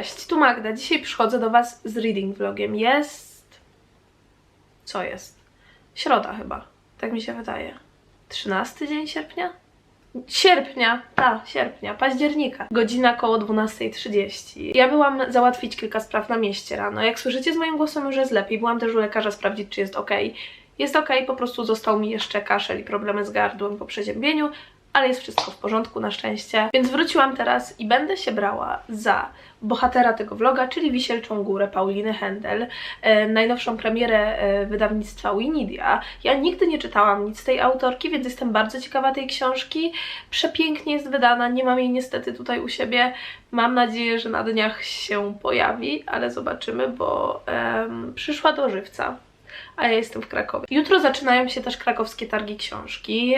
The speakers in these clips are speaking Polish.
Cześć, tu Magda. Dzisiaj przychodzę do Was z reading vlogiem. Jest. Co jest? Środa chyba. Tak mi się wydaje. 13 dzień sierpnia? Sierpnia, tak, sierpnia, października. Godzina koło 12.30. Ja byłam załatwić kilka spraw na mieście rano. Jak słyszycie z moim głosem już jest lepiej. Byłam też u lekarza sprawdzić, czy jest ok. Jest ok, po prostu został mi jeszcze kaszel i problemy z gardłem po przeziębieniu, ale jest wszystko w porządku na szczęście. Więc wróciłam teraz i będę się brała za bohatera tego vloga, czyli Wisielczą Górę Pauliny Händel, e, najnowszą premierę e, wydawnictwa Winidia. Ja nigdy nie czytałam nic tej autorki, więc jestem bardzo ciekawa tej książki. Przepięknie jest wydana, nie mam jej niestety tutaj u siebie. Mam nadzieję, że na dniach się pojawi, ale zobaczymy, bo em, przyszła do żywca a ja jestem w Krakowie. Jutro zaczynają się też krakowskie targi książki.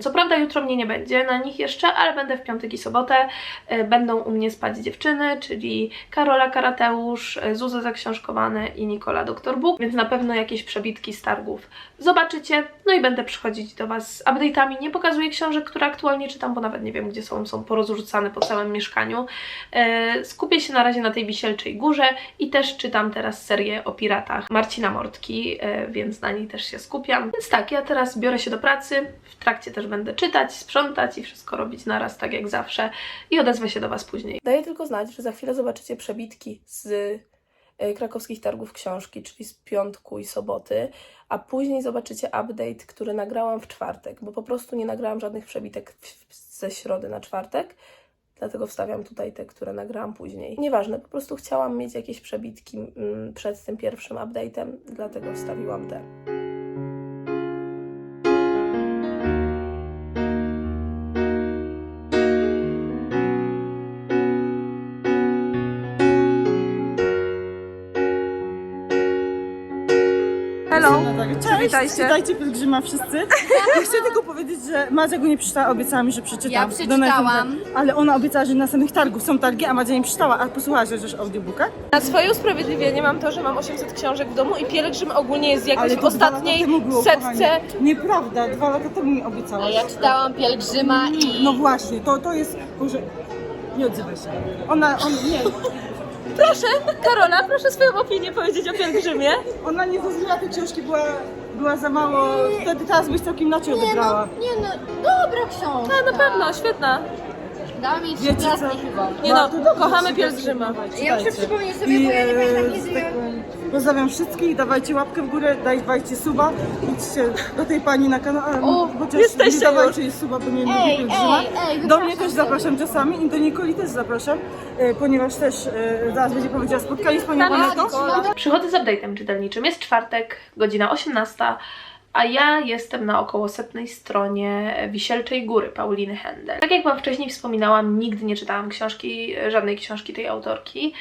Co prawda jutro mnie nie będzie na nich jeszcze, ale będę w piątek i sobotę. E, Będą u mnie spać dziewczyny, czyli Karola Karateusz, e, Zuza Zaksiążkowane i Nikola Doktor Bóg, więc na pewno jakieś przebitki z targów zobaczycie. No i będę przychodzić do Was z update'ami. Nie pokazuję książek, które aktualnie czytam, bo nawet nie wiem, gdzie są. Są porozrzucane po całym mieszkaniu. E, Skupię się na razie na tej Wisielczej Górze i też czytam teraz serię o piratach Marcina Mortki, więc na niej też się skupiam. Więc tak, ja teraz biorę się do pracy, w trakcie też będę czytać, sprzątać i wszystko robić naraz, tak jak zawsze i odezwę się do Was później. Daję tylko znać, że za chwilę zobaczycie przebitki z e, krakowskich targów książki, czyli z piątku i soboty, a później zobaczycie update, który nagrałam w czwartek, bo po prostu nie nagrałam żadnych przebitek ze środy na czwartek, dlatego wstawiam tutaj te, które nagrałam później. Nieważne, po prostu chciałam mieć jakieś przebitki mm, przed tym pierwszym update'em, dlatego wstawiłam te. Cześć, Witajcie. Witajcie pielgrzyma wszyscy. Ja chcę tylko powiedzieć, że Madzia go nie przeczytała, obiecała mi, że przeczyta. Ja przeczytałam. Ale ona obiecała, że na samych targów są targi, a Madzia nie przeczytała. A posłuchałaś chociaż audiobooka? Na swoje usprawiedliwienie mam to, że mam 800 książek w domu i pielgrzym ogólnie jest jakoś Ale w ostatniej było, setce. kochanie. Nieprawda, dwa lata temu mi A obiecałaś. ja czytałam Pielgrzyma i... No właśnie, to, to jest... Boże, nie odzywaj się. Ona, on, nie, Proszę, Karola, proszę swoją opinię powiedzieć o pielgrzymie. ona nie zrozumiała tej książki, była, była za mało... Wtedy teraz byś całkiem inaczej odebrała. Nie no, dobra książka. A, na pewno, świetna. Dała mi Wiecie co? chyba. Nie no, to dobrze, kochamy pielgrzyma. czytajcie. Ja muszę przypomnieć sobie, I, bo ja nie pamiętam, e, z taką- Pozdrawiam wszystkich, dawajcie łapkę w górę, dajcie suba, idźcie do tej pani na kanał, O, chociaż jesteście nie dawajcie jej suba, bo nie lubię Ej, pielgrzyma. ej, ej, Do wypraszam mnie też cię. zapraszam czasami i do Nikoli też zapraszam, e, ponieważ też e, zaraz będzie powiedziała spotkanie z panią Tam jest Anetą. Nikola. Przychodzę z update'em czytelniczym. Jest czwartek, godzina 18, a ja jestem na około setnej stronie Wisielczej Góry Pauliny Händel. Tak jak Wam wcześniej wspominałam, nigdy nie czytałam książki, żadnej książki tej autorki.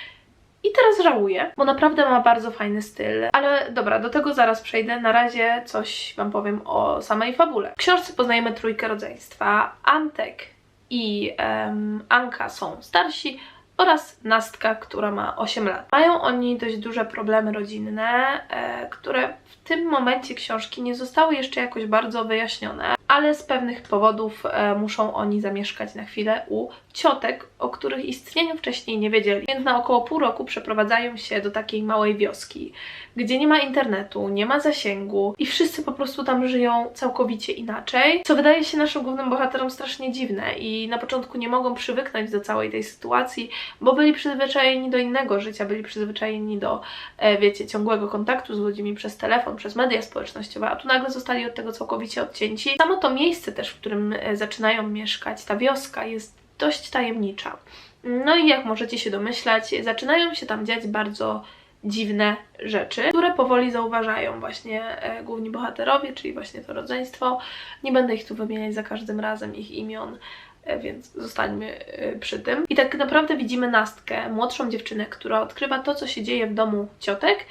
I teraz żałuję, bo naprawdę ma bardzo fajny styl. Ale dobra, do tego zaraz przejdę. Na razie coś Wam powiem o samej fabule. W książce poznajemy trójkę rodzeństwa. Antek i em, Anka są starsi oraz Nastka, która ma 8 lat. Mają oni dość duże problemy rodzinne, e, które w tym momencie książki nie zostały jeszcze jakoś bardzo wyjaśnione, ale z pewnych powodów e, muszą oni zamieszkać na chwilę u ciotek, o których istnieniu wcześniej nie wiedzieli. Więc na około pół roku przeprowadzają się do takiej małej wioski, gdzie nie ma internetu, nie ma zasięgu i wszyscy po prostu tam żyją całkowicie inaczej, co wydaje się naszym głównym bohaterom strasznie dziwne i na początku nie mogą przywyknąć do całej tej sytuacji, bo byli przyzwyczajeni do innego życia, byli przyzwyczajeni do, e, wiecie, ciągłego kontaktu z ludźmi przez telefon, przez media społecznościowe, a tu nagle zostali od tego całkowicie odcięci. Samo to miejsce też, w którym e, zaczynają mieszkać, ta wioska jest dość tajemnicza. No i jak możecie się domyślać, zaczynają się tam dziać bardzo dziwne rzeczy, które powoli zauważają właśnie e, główni bohaterowie, czyli właśnie to rodzeństwo. Nie będę ich tu wymieniać za każdym razem, ich imion, e, więc zostańmy przy tym. I tak naprawdę widzimy Nastkę, młodszą dziewczynę, która odkrywa to, co się dzieje w domu ciotek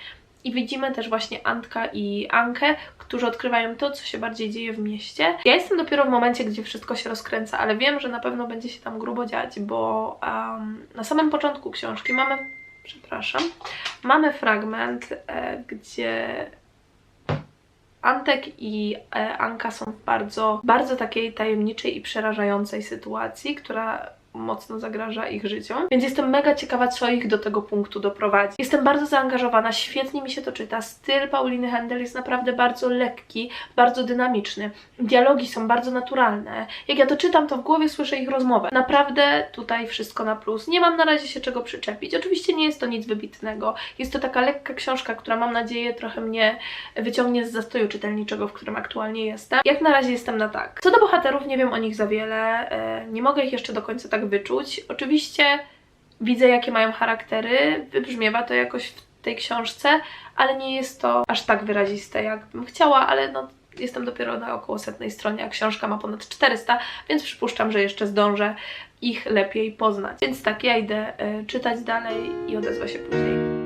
i widzimy też właśnie Antka i Ankę, którzy odkrywają to, co się bardziej dzieje w mieście. Ja jestem dopiero w momencie, gdzie wszystko się rozkręca, ale wiem, że na pewno będzie się tam grubo dziać, bo em, na samym początku książki mamy, przepraszam, mamy fragment, e, gdzie Antek i e, Anka są w bardzo, bardzo takiej tajemniczej i przerażającej sytuacji, która mocno zagraża ich życiom. Więc jestem mega ciekawa, co ich do tego punktu doprowadzi. Jestem bardzo zaangażowana, świetnie mi się to czyta. Styl Pauliny Handel jest naprawdę bardzo lekki, bardzo dynamiczny. Dialogi są bardzo naturalne. Jak ja to czytam, to w głowie słyszę ich rozmowę. Naprawdę tutaj wszystko na plus. Nie mam na razie się czego przyczepić. Oczywiście nie jest to nic wybitnego. Jest to taka lekka książka, która mam nadzieję trochę mnie wyciągnie z zastoju czytelniczego, w którym aktualnie jestem. Jak na razie jestem na tak. Co do bohaterów, nie wiem o nich za wiele. e, Nie mogę ich jeszcze do końca tak wyczuć. Oczywiście widzę, jakie mają charaktery. Wybrzmiewa to jakoś w tej książce, ale nie jest to aż tak wyraziste, jakbym chciała, ale no jestem dopiero na około setnej stronie, a książka ma ponad 400, więc przypuszczam, że jeszcze zdążę ich lepiej poznać. Więc tak, ja idę e, czytać dalej i odezwę się później.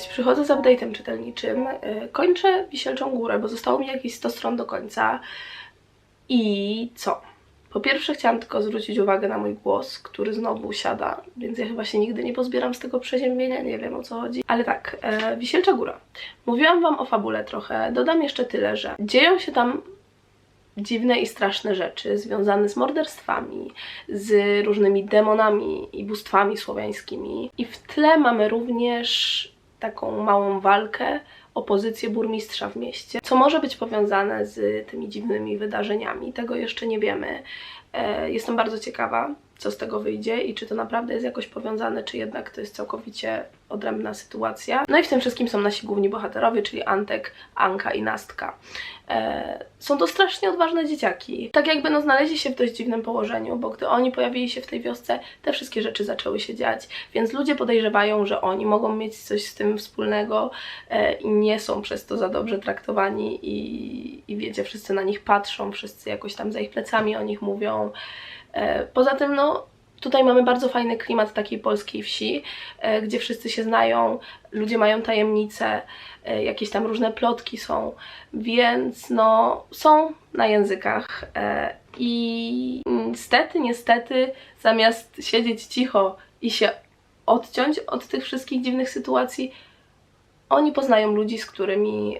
Cześć, przychodzę z update'em czytelniczym. Yy, Kończę Wisielczą Górę, bo zostało mi jakieś 100 stron do końca. I co? Po pierwsze chciałam tylko zwrócić uwagę na mój głos, który znowu siada, więc ja chyba się nigdy nie pozbieram z tego przeziębienia, nie wiem o co chodzi. Ale tak, e, Wisielcza Góra. Mówiłam Wam o fabule trochę, dodam jeszcze tyle, że dzieją się tam dziwne i straszne rzeczy związane z morderstwami, z różnymi demonami i bóstwami słowiańskimi. I w tle mamy również taką małą walkę o pozycję burmistrza w mieście, co może być powiązane z tymi dziwnymi wydarzeniami. Tego jeszcze nie wiemy. E, Jestem bardzo ciekawa, co z tego wyjdzie i czy to naprawdę jest jakoś powiązane, czy jednak to jest całkowicie odrębna sytuacja. No i w tym wszystkim są nasi główni bohaterowie, czyli Antek, Anka i Nastka. E, są to strasznie odważne dzieciaki. Tak jakby no znaleźli się w dość dziwnym położeniu, bo gdy oni pojawili się w tej wiosce, te wszystkie rzeczy zaczęły się dziać, więc ludzie podejrzewają, że oni mogą mieć coś z tym wspólnego e, i nie są przez to za dobrze traktowani i, wiecie, wszyscy na nich patrzą, wszyscy jakoś tam za ich plecami o nich mówią. E, Poza tym, no, tutaj mamy bardzo fajny klimat takiej polskiej wsi, e, gdzie wszyscy się znają, ludzie mają tajemnice, e, jakieś tam różne plotki są, więc no, są na językach. I niestety, niestety, zamiast siedzieć cicho i się odciąć od tych wszystkich dziwnych sytuacji, oni poznają ludzi, z którymi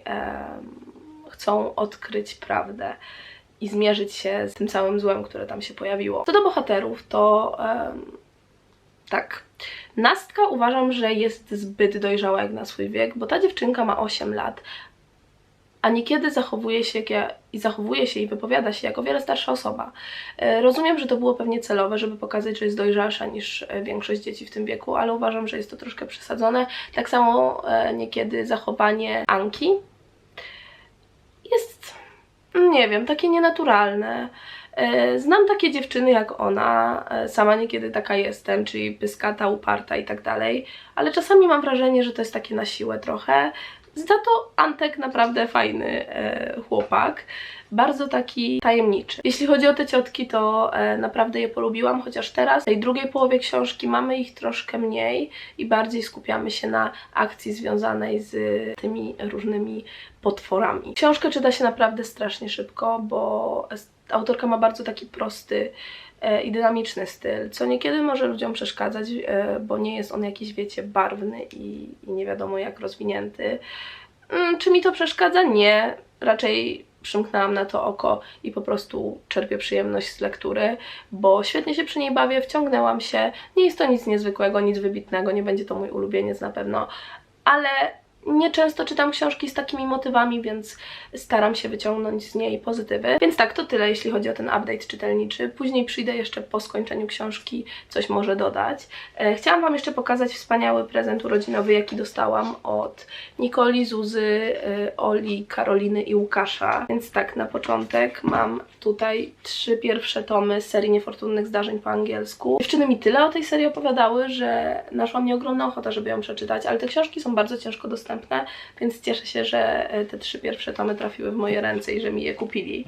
chcą odkryć prawdę i zmierzyć się z tym całym złem, które tam się pojawiło. Co do bohaterów, to em, tak. Nastka uważam, że jest zbyt dojrzała jak na swój wiek, bo ta dziewczynka ma 8 lat, a niekiedy zachowuje się i zachowuje się i wypowiada się jak o wiele starsza osoba. E, Rozumiem, że to było pewnie celowe, żeby pokazać, że jest dojrzalsza niż e, większość dzieci w tym wieku, ale uważam, że jest to troszkę przesadzone. Tak samo e, niekiedy zachowanie Anki nie wiem, takie nienaturalne. E, Znam takie dziewczyny jak ona, e, sama niekiedy taka jestem, czyli pyskata, uparta i tak dalej, ale czasami mam wrażenie, że to jest takie na siłę trochę. Za to Antek naprawdę fajny e, chłopak, bardzo taki tajemniczy. Jeśli chodzi o te ciotki, to e, naprawdę je polubiłam, chociaż teraz w tej drugiej połowie książki mamy ich troszkę mniej i bardziej skupiamy się na akcji związanej z tymi różnymi potworami. Książkę czyta się naprawdę strasznie szybko, bo autorka ma bardzo taki prosty i dynamiczny styl, co niekiedy może ludziom przeszkadzać, e, bo nie jest on jakiś, wiecie, barwny i, i nie wiadomo jak rozwinięty. Mm, Czy mi to przeszkadza? Nie. Raczej przymknęłam na to oko i po prostu czerpię przyjemność z lektury, bo świetnie się przy niej bawię, wciągnęłam się. Nie jest to nic niezwykłego, nic wybitnego, nie będzie to mój ulubieniec na pewno, ale Nieczęsto czytam książki z takimi motywami, więc staram się wyciągnąć z niej pozytywy. Więc tak, to tyle, jeśli chodzi o ten update czytelniczy. Później przyjdę jeszcze po skończeniu książki, coś może dodać. E, chciałam Wam jeszcze pokazać wspaniały prezent urodzinowy, jaki dostałam od Nikoli, Zuzy, e, Oli, Karoliny i Łukasza. Więc tak, na początek mam tutaj trzy pierwsze tomy serii Niefortunnych Zdarzeń po angielsku. Dziewczyny mi tyle o tej serii opowiadały, że naszła mnie ogromna ochota, żeby ją przeczytać, ale te książki są bardzo ciężko dostępne, więc cieszę się, że e, te trzy pierwsze tomy trafiły w moje ręce i że mi je kupili.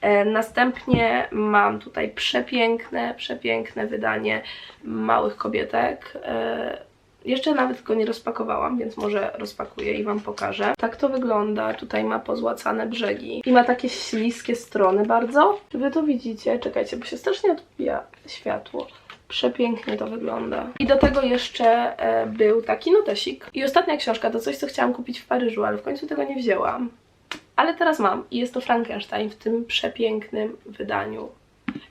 E, Następnie mam tutaj przepiękne, przepiękne wydanie Małych Kobietek. E, Jeszcze nawet go nie rozpakowałam, więc może rozpakuję i Wam pokażę. Tak to wygląda. Tutaj ma pozłacane brzegi i ma takie śliskie strony bardzo. Wy to widzicie. Czekajcie, bo się strasznie odbija światło. Przepięknie to wygląda. I do tego jeszcze e, był taki notesik. I ostatnia książka to coś, co chciałam kupić w Paryżu, ale w końcu tego nie wzięłam. Ale teraz mam i jest to Frankenstein w tym przepięknym wydaniu.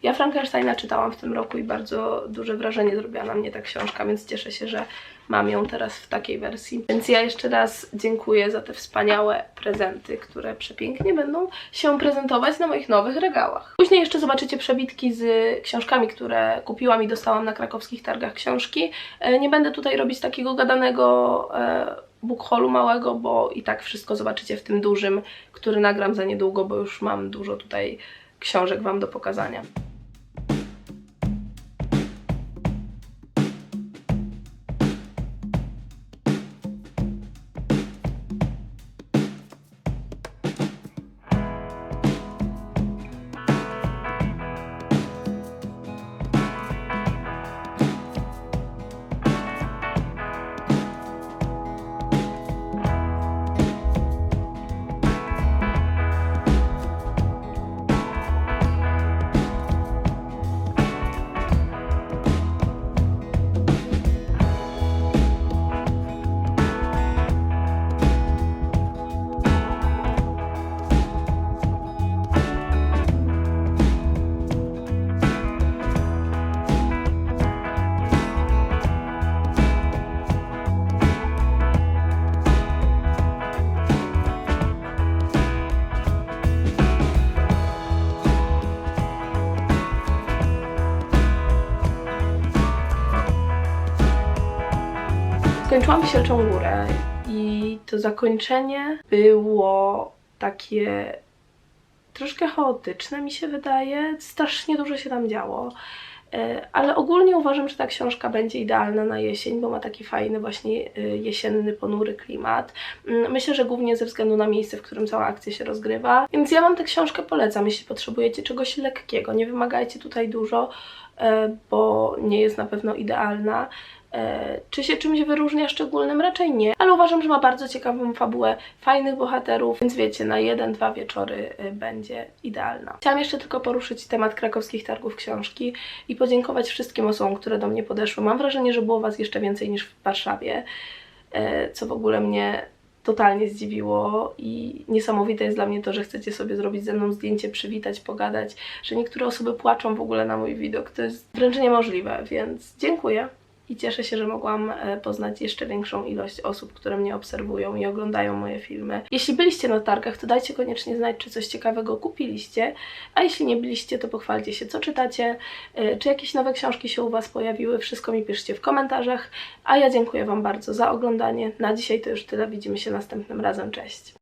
Ja Frankensteina czytałam w tym roku i bardzo duże wrażenie zrobiła na mnie ta książka, więc cieszę się, że mam ją teraz w takiej wersji. Więc ja jeszcze raz dziękuję za te wspaniałe prezenty, które przepięknie będą się prezentować na moich nowych regałach. Później jeszcze zobaczycie przebitki z książkami, które kupiłam i dostałam na krakowskich targach książki. E, Nie będę tutaj robić takiego gadanego e, bookholu małego, bo i tak wszystko zobaczycie w tym dużym, który nagram za niedługo, bo już mam dużo tutaj książek Wam do pokazania. Skończyłam Sielczą Górę i to zakończenie było takie troszkę chaotyczne, mi się wydaje. Strasznie dużo się tam działo. E, Ale ogólnie uważam, że ta książka będzie idealna na jesień, bo ma taki fajny, właśnie e, jesienny, ponury klimat. Mm, Myślę, że głównie ze względu na miejsce, w którym cała akcja się rozgrywa. Więc ja Wam tę książkę polecam, jeśli potrzebujecie czegoś lekkiego. Nie wymagajcie tutaj dużo, e, bo nie jest na pewno idealna. E, Czy się czymś wyróżnia szczególnym? Raczej nie, ale uważam, że ma bardzo ciekawą fabułę, fajnych bohaterów, więc wiecie, na jeden, dwa wieczory y, będzie idealna. Chciałam jeszcze tylko poruszyć temat krakowskich targów książki i podziękować wszystkim osobom, które do mnie podeszły. Mam wrażenie, że było Was jeszcze więcej niż w Warszawie, e, co w ogóle mnie totalnie zdziwiło i niesamowite jest dla mnie to, że chcecie sobie zrobić ze mną zdjęcie, przywitać, pogadać, że niektóre osoby płaczą w ogóle na mój widok. To jest wręcz niemożliwe, więc dziękuję i cieszę się, że mogłam e, poznać jeszcze większą ilość osób, które mnie obserwują i oglądają moje filmy. Jeśli byliście na targach, to dajcie koniecznie znać, czy coś ciekawego kupiliście, a jeśli nie byliście, to pochwalcie się, co czytacie, e, czy jakieś nowe książki się u Was pojawiły, wszystko mi piszcie w komentarzach, a ja dziękuję Wam bardzo za oglądanie. Na dzisiaj to już tyle, widzimy się następnym razem, cześć!